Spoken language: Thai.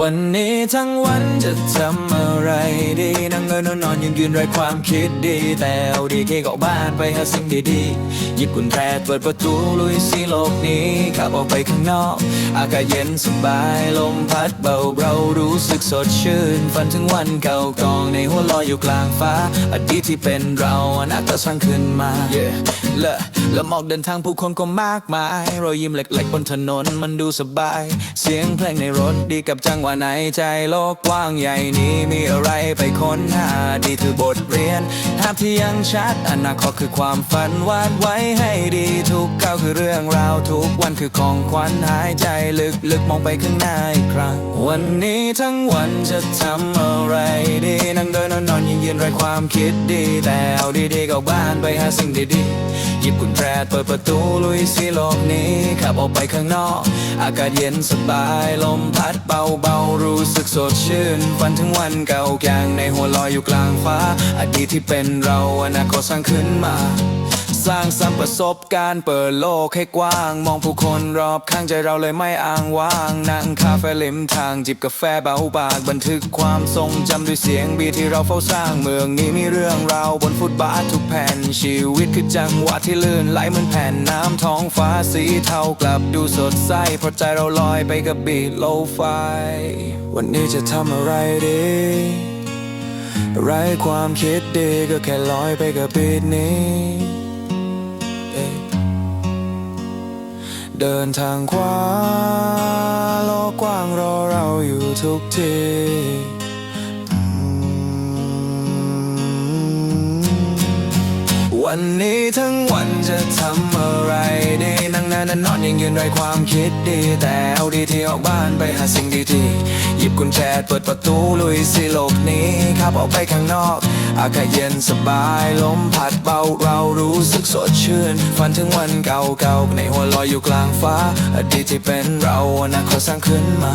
วันนี้ทั้งวันจะทำอะไรดี นั่งเงินนอนนอนยืนไรความคิดดี แต่เอาดีเกก็บ้านไปหาสิ่งดีๆหยิบกุญแจเปิดประตูลุยสีโลกนี้ขับออกไปข้างนอก อากาศเย็นสบายลมพัดเบาเรารู้สึกสดชื่น ฝันถึงวันเก่ากองในหัวลอยอยู่กลางฟ้าอดีตที่เป็นเราอนาคตสร้างขึ้นมา yeah. และและหมอกเดินทางผู้คนก็มากมายรอยยิ้มเล็กๆบนถนนมันดูสบาย เสียงเพลงในรถดีกับจังหวะไหนใจโลกกว้างใหญ่นี้มีอะไรไปค้นหาดีคือบทเรียนภาพที่ยังชัดอนาคตคือความฝันวาดไว้ให้ดีทุกก้าวคือเรื่องราวทุกวันคือของขวัญหายใจลึกๆมองไปข้างหน้าอีกครั้ง วันนี้ทั้งวันจะทำอะไรดี นั่งเดินนอนนอนยืนยืนไรความคิดดี แต่เอาดีๆก็บ้านไปหาสิ่งดีๆ หยิบกุญแจเปิดประตูลุยสีโลกนี้ขับออกไปข้างนอก อากาศเย็นสบายลมพัดเบาๆ รู้สึกสดชื่นฝันถึงวันเก่าแกงในหัวลอยอยู่กลางฟ้าอดีตที่เป็นเราอนาคตสร้างขึ้นมา สร้างสรรค์ประสบการณ์เปิดโลกให้กว้าง มองผู้คนรอบข้างใจเราเลยไม่อ้างว้าง นั่งคาเฟ่ลิมทางจิบกาแฟเบาปากบันทึกความทรงจำด้วยเสียงบีที่เราเฝ้าสร้างเมืองนี้มีเรื่องราวบนฟุตบาททุกแผ่น ชีวิตคือจังหวะที่ลื่นไหลเหมือนแผ่นน้ำท้องฟ้าสีเทากลับดูสดใสเพราะใจเราลอยไปกับบีทโลไฟ วันนี้จะทำอะไรดีไรความคิดดีก็แค่ลอยไปกับบีทนี้ เดินทางขวาโลกกว้างรอเราอยู่ทุกทีวันนี้ทั้งวันจะทำอะไรดีนั่งนานนอนยังยืนด้วยความคิดดี แต่เอาดีที่ออกบ้านไปหาสิ่งดีๆหยิบ กุญแจเปิดประตูลุยสิโลกนี้ขับออกไปข้างนอก อากาศเย็นสบายลมพัดเบาเรารู้สึกสดชื่นฝันถึงวันเก่าๆในหัวลอยอยู่กลางฟ้าอดีตที่เป็นเราอนาคตสร้างขึ้นมา